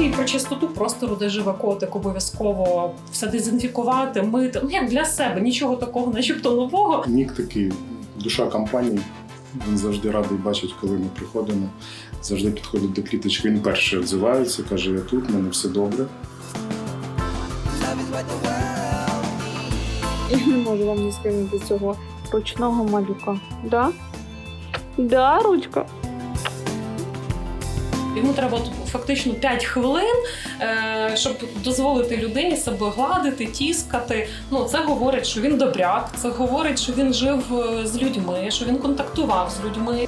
і про чистоту простору, де живе котик, обов'язково все дезінфікувати, мити. Ну як для себе, нічого такого, начебто нового. Нік такий душа компанії. Він завжди радий бачить, коли ми приходимо. Завжди підходить до кліточки. Він перший відзивається, каже: Я тут, в мене все добре. Я не можу вам не скинути цього ручного малюка. Да? Да, ручка? Йому треба фактично 5 хвилин, е, щоб дозволити людині себе гладити, тіскати. Ну це говорить, що він добряк, це говорить, що він жив е, з людьми, що він контактував з людьми.